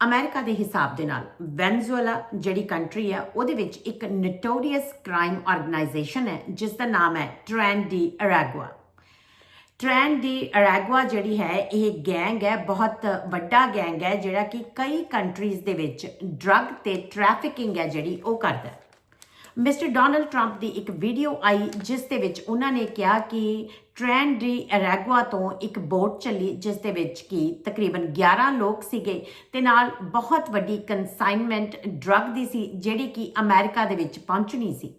America ਦੇ ਹਿਸਾਬ ਦੇ ਨਾਲ, ਵੈਨਜ਼ੂਏਲਾ ਜਿਹੜੀ ਕੰਟਰੀ ਹੈ, ਉਹਦੇ ਵਿੱਚ ਇੱਕ ਨੋਟੋਰੀਅਸ ਕ੍ਰਾਈਮ ਆਰਗੇਨਾਈਜੇਸ਼ਨ ਹੈ, ਜਿਸ ਦਾ ਨਾਮ ਹੈ Tren de Aragua Tren de Aragua ਜਿਹੜੀ ਹੈ, ਇਹ ਗੈਂਗ ਹੈ, ਬਹੁਤ ਵੱਡਾ ਗੈਂਗ ਹੈ, ਜਿਹੜਾ ਕਿ ਕਈ ਕੰਟਰੀਜ਼ ਦੇ ਵਿੱਚ ਡਰੱਗ ਤੇ ਟ੍ਰੈਫਿਕਿੰਗ ਹੈ ਜਿਹੜੀ ਉਹ ਕਰਦਾ ਹੈ। ਮਿਸਟਰ ਡੋਨਲਡ ਟਰੰਪ ਦੀ ਇੱਕ ਵੀਡੀਓ ਆਈ, ਜਿਸ ਦੇ ਵਿੱਚ ਉਹਨਾਂ ਨੇ ਕਿਹਾ ਕਿ ਟ੍ਰੈਂਡ ਡੀ ਅਰਾਗਵਾ ਤੋਂ ਇੱਕ ਬੋਟ ਚੱਲੀ, ਜਿਸ ਦੇ ਵਿੱਚ ਕਿ ਤਕਰੀਬਨ 11 ਲੋਕ ਸੀਗੇ ਤੇ ਨਾਲ ਬਹੁਤ ਵੱਡੀ ਕਨਸਾਈਨਮੈਂਟ ਡਰੱਗ ਦੀ ਸੀ, ਜਿਹੜੀ ਕਿ ਅਮਰੀਕਾ ਦੇ ਵਿੱਚ ਪਹੁੰਚਣੀ ਸੀ।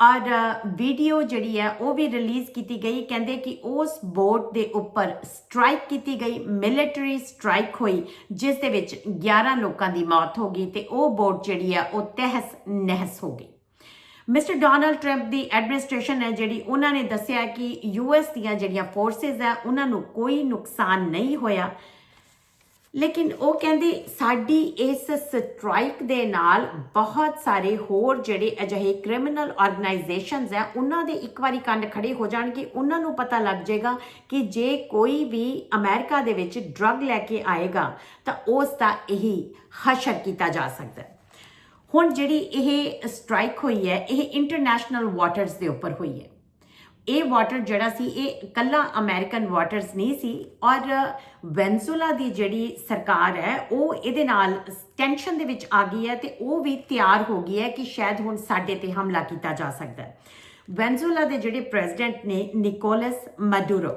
ਔਰ ਵੀਡੀਓ ਜਿਹੜੀ ਹੈ, ਉਹ ਵੀ ਰਿਲੀਜ਼ ਕੀਤੀ ਗਈ। ਕਹਿੰਦੇ ਕਿ ਉਸ ਬੋਟ ਦੇ ਉੱਪਰ ਸਟ੍ਰਾਈਕ ਕੀਤੀ ਗਈ ਮਿਲਟਰੀ ਸਟ੍ਰਾਈਕ ਹੋਈ, ਜਿਸ ਦੇ ਵਿੱਚ 11 ਲੋਕਾਂ ਦੀ ਮੌਤ ਹੋ ਗਈ ਤੇ ਉਹ ਬੋਟ ਜਿਹੜੀ ਹੈ, ਉਹ ਤਹਿਸ ਨਹਿਸ ਹੋ ਗਈ। ਮਿਸਟਰ ਡੋਨਲਡ ਟਰੰਪ ਦੀ ਐਡਮਿਨਿਸਟ੍ਰੇਸ਼ਨ ਹੈ ਜਿਹੜੀ ਉਹਨਾਂ ਨੇ ਦੱਸਿਆ ਕਿ ਯੂਐਸ ਦੀਆਂ ਜਿਹੜੀਆਂ ਫੋਰਸਸ ਹੈ, ਉਹਨਾਂ ਨੂੰ ਕੋਈ ਨੁਕਸਾਨ ਨਹੀਂ ਹੋਇਆ। ਲੇਕਿਨ ਉਹ ਕਹਿੰਦੇ ਸਾਡੀ ਇਸ ਸਟ੍ਰਾਈਕ ਦੇ ਨਾਲ ਬਹੁਤ ਸਾਰੇ ਹੋਰ ਜਿਹੜੇ ਅਜਿਹੇ ਕ੍ਰਿਮੀਨਲ ਆਰਗੇਨਾਈਜੇਸ਼ਨਸ ਹੈ, ਉਹਨਾਂ ਦੇ ਇੱਕ ਵਾਰੀ ਕੰਨ ਖੜੇ ਹੋ ਜਾਣਗੇ। ਉਹਨਾਂ ਨੂੰ ਪਤਾ ਲੱਗ ਜਾਏਗਾ ਕਿ ਜੇ ਕੋਈ ਵੀ ਅਮਰੀਕਾ ਦੇ ਵਿੱਚ ਡਰੱਗ ਲੈ ਕੇ ਆਏਗਾ, ਤਾਂ ਉਸ ਦਾ ਇਹੀ ਹਸ਼ਰ ਕੀਤਾ ਜਾ ਸਕਦਾ ਹੈ। ਹੁਣ ਜਿਹੜੀ ਇਹ ਸਟ੍ਰਾਈਕ ਹੋਈ ਹੈ, ਇਹ ਇੰਟਰਨੈਸ਼ਨਲ ਵਾਟਰਸ ਦੇ ਉੱਪਰ ਹੋਈ ਹੈ। ਇਹ ਵਾਟਰ ਜਿਹੜਾ ਸੀ, ਇਹ ਕੱਲਾ ਅਮਰੀਕਨ ਵਾਟਰਸ ਨਹੀਂ ਸੀ ਔਰ ਵੈਨਸੂਲਾ ਦੀ ਜਿਹੜੀ ਸਰਕਾਰ ਹੈ, ਉਹ ਇਹਦੇ ਨਾਲ ਟੈਨਸ਼ਨ ਦੇ ਵਿੱਚ ਆ ਗਈ ਹੈ ਤੇ ਉਹ ਵੀ ਤਿਆਰ ਹੋ ਗਈ ਹੈ ਕਿ ਸ਼ਾਇਦ ਹੁਣ ਸਾਡੇ ਤੇ ਹਮਲਾ ਕੀਤਾ ਜਾ ਸਕਦਾ ਹੈ। ਵੈਨਜ਼ੂਲਾ ਦੇ ਜਿਹੜੇ ਪ੍ਰੈਜ਼ੀਡੈਂਟ ਨੇ ਨਿਕੋਲਸ ਮੈਡੂਰੋ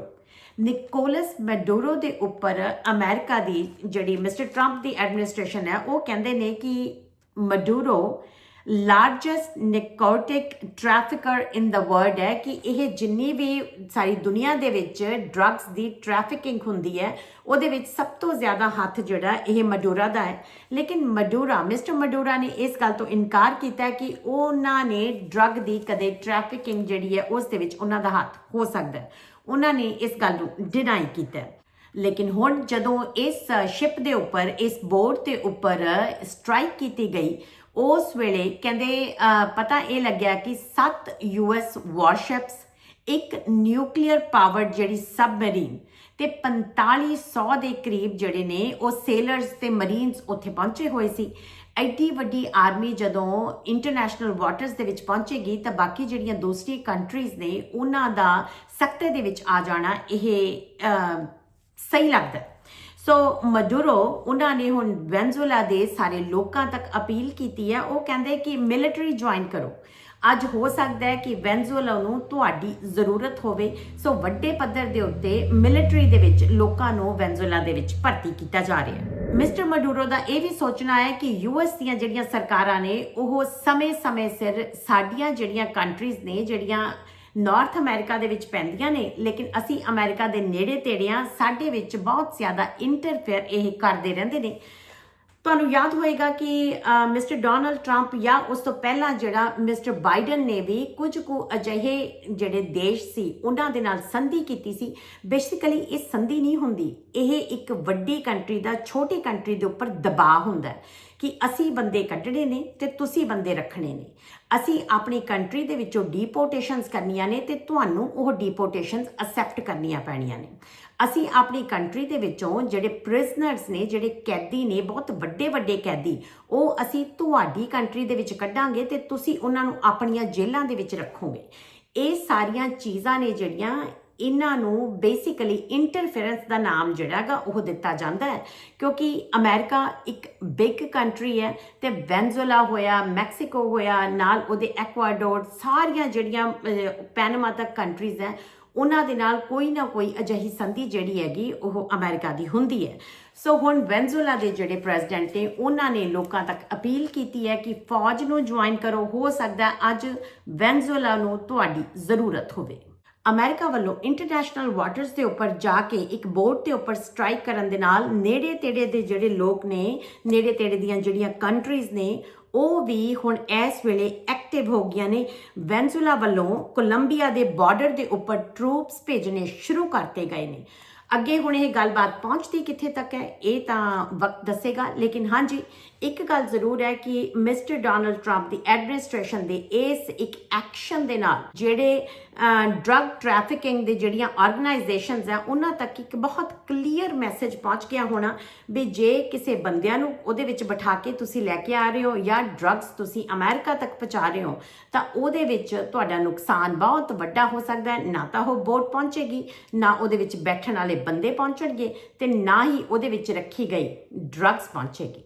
ਨਿਕੋਲਸ ਮੈਡੂਰੋ ਦੇ ਉੱਪਰ ਅਮਰੀਕਾ ਦੀ ਜਿਹੜੀ ਮਿਸਟਰ ਟਰੰਪ ਦੀ ਐਡਮਿਨਿਸਟ੍ਰੇਸ਼ਨ ਹੈ, ਉਹ ਕਹਿੰਦੇ ਨੇ ਕਿ ਮਡੂਰੋ ਲਾਰਜੈਸਟ ਨਿਕੋਟਿਕ ਟ੍ਰੈਫਿਕਰ ਇਨ ਦਾ ਵਰਲਡ ਹੈ ਕਿ ਇਹ ਜਿੰਨੀ ਵੀ ਸਾਰੀ ਦੁਨੀਆ ਦੇ ਵਿੱਚ ਡਰੱਗਸ ਦੀ ਟ੍ਰੈਫਿਕਿੰਗ ਹੁੰਦੀ ਹੈ, ਉਹਦੇ ਵਿੱਚ ਸਭ ਤੋਂ ਜ਼ਿਆਦਾ ਹੱਥ ਜਿਹੜਾ ਇਹ ਮਡੂਰਾ ਦਾ ਹੈ। ਲੇਕਿਨ ਮਡੂਰਾ ਮਿਸਟਰ ਮਡੂਰਾ ਨੇ ਇਸ ਗੱਲ ਤੋਂ ਇਨਕਾਰ ਕੀਤਾ ਕਿ ਉਹਨਾਂ ਨੇ ਡਰੱਗ ਦੀ ਕਦੇ ਟ੍ਰੈਫਿਕਿੰਗ ਜਿਹੜੀ ਹੈ, ਉਸ ਦੇ ਵਿੱਚ ਉਹਨਾਂ ਦਾ ਹੱਥ ਹੋ ਸਕਦਾ ਹੈ। ਉਹਨਾਂ ਨੇ ਇਸ ਗੱਲ ਨੂੰ ਡਿਨਾਈ ਕੀਤਾ ਹੈ। ਲੇਕਿਨ ਹੁਣ ਜਦੋਂ ਇਸ ਸ਼ਿਪ ਦੇ ਉੱਪਰ, ਇਸ ਬੋਰਡ ਦੇ ਉੱਪਰ ਸਟ੍ਰਾਈਕ ਕੀਤੀ ਗਈ, ਉਸ ਵੇਲੇ ਕਹਿੰਦੇ ਪਤਾ ਇਹ ਲੱਗਿਆ ਕਿ 7 ਯੂਐਸ ਵਾਰਸ਼ਿਪਸ ਇੱਕ ਨਿਊਕਲੀਅਰ ਪਾਵਰਡ ਜਿਹੜੀ ਸਬਮਰੀਨ ਤੇ 4500 ਦੇ ਕਰੀਬ ਜਿਹੜੇ ਨੇ, ਉਹ ਸੇਲਰਸ ਤੇ ਮਰੀਨਸ ਉੱਥੇ ਪਹੁੰਚੇ ਹੋਏ ਸੀ। ਐਡੀ ਵੱਡੀ ਆਰਮੀ ਜਦੋਂ ਇੰਟਰਨੈਸ਼ਨਲ ਵਾਟਰਸ ਦੇ ਵਿੱਚ ਪਹੁੰਚੇਗੀ ਤਾਂ ਬਾਕੀ ਜਿਹੜੀਆਂ ਦੂਸਰੀ ਕੰਟਰੀਜ਼ ਨੇ, ਉਹਨਾਂ ਦਾ ਸਖਤੇ ਦੇ ਵਿੱਚ ਆ ਜਾਣਾ, ਇਹ ਸਹੀ ਲੱਗਦਾ ਸੋ ਮਡੂਰੋ, ਉਹਨਾਂ ਨੇ ਹੁਣ ਵੈਨਜ਼ੂਲਾ ਦੇ ਸਾਰੇ ਲੋਕਾਂ ਤੱਕ ਅਪੀਲ ਕੀਤੀ ਹੈ। ਉਹ ਕਹਿੰਦੇ ਕਿ ਮਿਲਟਰੀ ਜੁਆਇਨ ਕਰੋ। ਅੱਜ ਹੋ ਸਕਦਾ ਹੈ ਕਿ ਵੈਨਜ਼ੂਲਾ ਨੂੰ ਤੁਹਾਡੀ ਜ਼ਰੂਰਤ ਹੋਵੇ। ਸੋ ਵੱਡੇ ਪੱਧਰ ਦੇ ਉੱਤੇ ਮਿਲਟਰੀ ਦੇ ਵਿੱਚ ਲੋਕਾਂ ਨੂੰ ਵੈਨਜ਼ੂਲਾ ਦੇ ਵਿੱਚ ਭਰਤੀ ਕੀਤਾ ਜਾ ਰਿਹਾ ਹੈ। ਮਿਸਟਰ ਮਡੂਰੋ ਦਾ ਇਹ ਵੀ ਸੋਚਣਾ ਹੈ ਕਿ ਯੂਐਸ ਦੀਆਂ ਜਿਹੜੀਆਂ ਸਰਕਾਰਾਂ ਨੇ, ਉਹ ਸਮੇਂ-ਸਮੇਂ ਸਿਰ ਸਾਡੀਆਂ ਜਿਹੜੀਆਂ ਕੰਟਰੀਜ਼ ਨੇ, ਜਿਹੜੀਆਂ ਨਾਰਥ ਅਮਰੀਕਾ ਦੇ ਵਿੱਚ ਪੈਂਦੀਆਂ ਨੇ, ਲੇਕਿਨ ਅਸੀਂ ਅਮਰੀਕਾ ਦੇ ਨੇੜੇ ਤੇੜਿਆਂ ਸਾਡੇ ਵਿੱਚ ਬਹੁਤ ਜ਼ਿਆਦਾ ਇੰਟਰਫੇਅਰ ਇਹ ਕਰਦੇ ਰਹਿੰਦੇ ਨੇ। ਤੁਹਾਨੂੰ ਯਾਦ ਹੋਏਗਾ ਕਿ ਮਿਸਟਰ ਡੋਨਲਡ ਟਰੰਪ ਜਾਂ ਉਸ ਤੋਂ ਪਹਿਲਾਂ ਜਿਹੜਾ ਮਿਸਟਰ ਬਾਈਡਨ ਨੇ ਵੀ ਕੁਝ ਕੁ ਅਜਿਹੇ ਜਿਹੜੇ ਦੇਸ਼ ਸੀ, ਉਹਨਾਂ ਦੇ ਨਾਲ ਸੰਧੀ ਕੀਤੀ ਸੀ। ਬੇਸਿਕਲੀ ਇਹ ਸੰਧੀ ਨਹੀਂ ਹੁੰਦੀ, ਇਹ ਇੱਕ ਵੱਡੀ ਕੰਟਰੀ ਦਾ, ਛੋਟੀ ਕੰਟਰੀ ਦੇ ਉੱਪਰ ਦਬਾਅ ਹੁੰਦਾ ਕਿ ਅਸੀਂ ਬੰਦੇ ਕੱਢਣੇ ਨੇ ਤੇ ਤੁਸੀਂ ਬੰਦੇ ਰੱਖਣੇ ਨੇ। ਅਸੀਂ ਆਪਣੀ ਕੰਟਰੀ ਦੇ ਵਿੱਚੋਂ ਡੀਪੋਰਟੇਸ਼ਨਸ ਕਰਨੀਆਂ ਨੇ ਤੇ ਤੁਹਾਨੂੰ ਉਹ ਡੀਪੋਰਟੇਸ਼ਨਸ ਅਸੈਪਟ ਕਰਨੀਆਂ ਪੈਣੀਆਂ ਨੇ। ਅਸੀਂ ਆਪਣੀ ਕੰਟਰੀ ਦੇ ਵਿੱਚੋਂ ਜਿਹੜੇ ਪ੍ਰਿਜ਼ਨਰਸ ਨੇ, ਜਿਹੜੇ ਕੈਦੀ ਨੇ, ਬਹੁਤ ਵੱਡੇ ਵੱਡੇ ਕੈਦੀ, ਉਹ ਅਸੀਂ ਤੁਹਾਡੀ ਕੰਟਰੀ ਦੇ ਵਿੱਚ ਕੱਢਾਂਗੇ ਤੇ ਤੁਸੀਂ ਉਹਨਾਂ ਨੂੰ ਆਪਣੀਆਂ ਜੇਲ੍ਹਾਂ ਦੇ ਵਿੱਚ ਰੱਖੋਗੇ। ਇਹ ਸਾਰੀਆਂ ਚੀਜ਼ਾਂ ਨੇ ਜਿਹੜੀਆਂ ਇਹਨਾਂ ਨੂੰ ਬੇਸਿਕਲੀ ਇੰਟਰਫੇਰੈਂਸ ਦਾ ਨਾਮ ਜਿਹੜਾਗਾ ਉਹ ਦਿੱਤਾ ਜਾਂਦਾ ਹੈ। ਕਿਉਂਕਿ ਅਮਰੀਕਾ ਇੱਕ ਬਿਗ ਕੰਟਰੀ ਹੈ ਤੇ ਵੈਨਜ਼ੂਲਾ ਹੋਇਆ ਮੈਕਸੀਕੋ ਹੋਇਆ ਨਾਲ ਉਹਦੇ ਐਕਵਾਡੋਰ ਸਾਰੀਆਂ ਜਿਹੜੀਆਂ ਅਹ, ਤੱਕ ਕੰਟਰੀਜ਼ ਹੈ ਉਹਨਾਂ ਦੇ ਨਾਲ ਕੋਈ ਨਾ ਕੋਈ ਅਜਿਹੀ ਸੰਧੀ ਜਿਹੜੀ ਹੈਗੀ ਉਹ ਅਮਰੀਕਾ ਦੀ ਹੁੰਦੀ ਹੈ। ਸੋ ਹੁਣ ਵੈਨਜ਼ੂਲਾ ਦੇ ਜਿਹੜੇ ਪ੍ਰੈਜ਼ੀਡੈਂਟ ਨੇ ਉਹਨਾਂ ਨੇ ਲੋਕਾਂ ਤੱਕ ਅਪੀਲ ਕੀਤੀ ਹੈ ਕਿ ਫੌਜ ਨੂੰ ਜੁਆਇਨ ਕਰੋ। ਹੋ ਸਕਦਾ ਅੱਜ ਵੈਨਜ਼ੂਲਾ ਨੂੰ ਤੁਹਾਡੀ ਜ਼ਰੂਰਤ ਹੋਵੇ। ਅਮਰੀਕਾ ਵੱਲੋਂ ਇੰਟਰਨੈਸ਼ਨਲ ਵਾਟਰਸ ਦੇ ਉੱਪਰ ਜਾ ਕੇ ਇੱਕ ਬੋਟ ਦੇ ਉੱਪਰ ਸਟ੍ਰਾਈਕ ਕਰਨ ਦੇ ਨਾਲ ਨੇੜੇ ਤੇੜੇ ਦੇ ਜਿਹੜੇ ਲੋਕ ਨੇ ਨੇੜੇ ਤੇੜੇ ਦੀਆਂ ਜਿਹੜੀਆਂ ਕੰਟਰੀਜ਼ ਨੇ, ਉਹ ਵੀ ਹੁਣ ਇਸ ਵੇਲੇ ਐਕਟਿਵ ਹੋ ਗਈਆਂ ਨੇ। ਵੈਨਜ਼ੂਲਾ ਵੱਲੋਂ ਕੋਲੰਬੀਆ ਦੇ ਬਾਰਡਰ ਦੇ ਉੱਪਰ ਟਰੂਪਸ ਭੇਜਣੇ ਸ਼ੁਰੂ ਕਰਤੇ ਗਏ ਨੇ। ਅੱਗੇ ਹੁਣ ਇਹ ਗੱਲਬਾਤ ਪਹੁੰਚਦੀ ਕਿੱਥੇ ਤੱਕ ਹੈ, ਇਹ ਤਾਂ ਵਕਤ ਦੱਸੇਗਾ। ਲੇਕਿਨ ਹਾਂਜੀ, ਇੱਕ ਗੱਲ ਜ਼ਰੂਰ ਹੈ ਕਿ ਮਿਸਟਰ ਡੋਨਲਡ ਟਰੰਪ ਦੀ ਐਡਮਿਨਿਸਟ੍ਰੇਸ਼ਨ ਦੇ ਇਸ ਇੱਕ ਐਕਸ਼ਨ ਦੇ ਨਾਲ ਜਿਹੜੇ ਡਰੱਗ ਟ੍ਰੈਫਿਕਿੰਗ ਦੇ ਜਿਹੜੀਆਂ ਆਰਗੇਨਾਈਜੇਸ਼ਨਸ ਆ ਉਹਨਾਂ ਤੱਕ ਇੱਕ ਬਹੁਤ ਕਲੀਅਰ ਮੈਸੇਜ ਪਹੁੰਚ ਗਿਆ ਹੋਣਾ ਵੀ ਜੇ ਕਿਸੇ ਬੰਦਿਆਂ ਨੂੰ ਉਹਦੇ ਵਿੱਚ ਬਿਠਾ ਕੇ ਤੁਸੀਂ ਲੈ ਕੇ ਆ ਰਹੇ ਹੋ ਜਾਂ ਡਰੱਗਸ ਤੁਸੀਂ ਅਮਰੀਕਾ ਤੱਕ ਪਹੁੰਚਾ ਰਹੇ ਹੋ, ਤਾਂ ਉਹਦੇ ਵਿੱਚ ਤੁਹਾਡਾ ਨੁਕਸਾਨ ਬਹੁਤ ਵੱਡਾ ਹੋ ਸਕਦਾ ਹੈ। ਨਾ ਤਾਂ ਉਹ ਬੋਟ ਪਹੁੰਚੇਗੀ, ਨਾ ਉਹਦੇ ਵਿੱਚ ਬੈਠਣ ਵਾਲੇ ਬੰਦੇ ਪਹੁੰਚਣਗੇ ਤੇ ਨਾ ਹੀ ਉਹਦੇ ਵਿੱਚ ਰੱਖੀ ਗਈ ਡਰੱਗਸ ਪਹੁੰਚੇਗੀ।